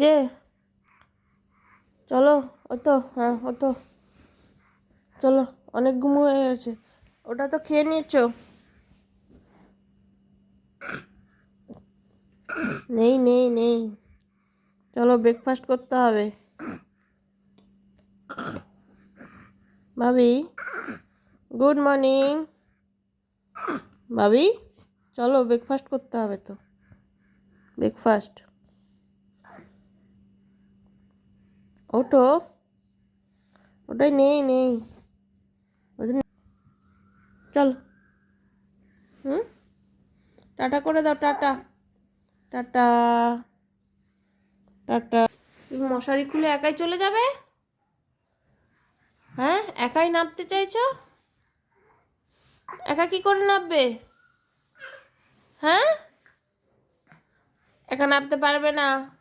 যে, চলো ওই তো হ্যাঁ ও তো চলো, অনেক ঘুম হয়ে গেছে। ওটা তো খেয়ে নিয়েছো? নেই নেই নেই। চলো ব্রেকফাস্ট করতে হবে। ভাবি গুড মর্নিং ভাবি, চলো ব্রেকফাস্ট করতে হবে তো। ব্রেকফাস্ট ওঠো। ওটাই নেই নেই। চল। হুম? টাটা করে দাও, টাটা। টাটা। টাটা। তুমি মশারি খুলে একাই চলে যাবে? হ্যাঁ? একাই নামতে চাইছো? একা কি করে নামবে? হ্যাঁ? একা নামতে পারবে না।